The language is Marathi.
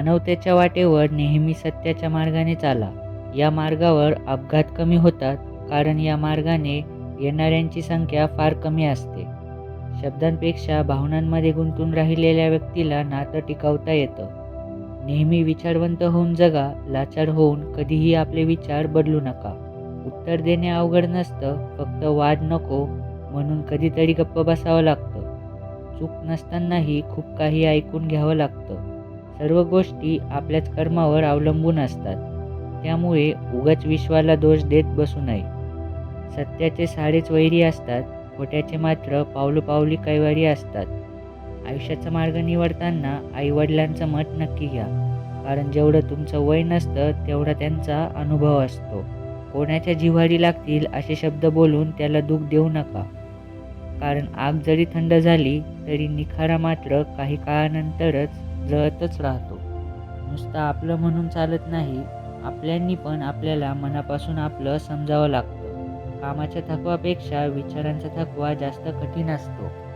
मानवतेच्या वाटेवर नेहमी सत्याच्या मार्गाने चाला. या मार्गावर अपघात कमी होतात कारण या मार्गाने येणाऱ्यांची संख्या फार कमी असते. शब्दांपेक्षा भावनांमध्ये गुंतून राहिलेल्या व्यक्तीला नातं टिकवता येतं. नेहमी विचारवंत होऊन जगा लाचार होऊन कधीही आपले विचार बदलू नका. उत्तर देणे अवघड नसतं फक्त वाद नको म्हणून कधीतरी गप्प बसावं लागतं. चूक नसतानाही खूप काही ऐकून घ्यावं लागतं. सर्व गोष्टी आपल्याच कर्मावर अवलंबून असतात. त्यामुळे उगाच विश्वाला दोष देत बसू नये. सत्याचे सारेच वैरी असतात खोट्याचे मात्र पावलोपावली कैवारी असतात. आयुष्याचा मार्ग निवडताना आईवडिलांचं मत नक्की घ्या. कारण जेवढं तुमचं वय नसतं तेवढा त्यांचा अनुभव असतो. कोणाच्या जिव्हारी लागतील असे शब्द बोलून त्याला दुःख देऊ नका. कारण आग जरी थंड झाली तरी निखारा मात्र काही काळानंतरच जळतच राहतो. नुसतं आपलं म्हणून चालत नाही आपल्यांनी पण आपल्याला मनापासून आपलं समजावं लागतं. कामाच्या थकवापेक्षा विचारांचा थकवा जास्त कठीण असतो.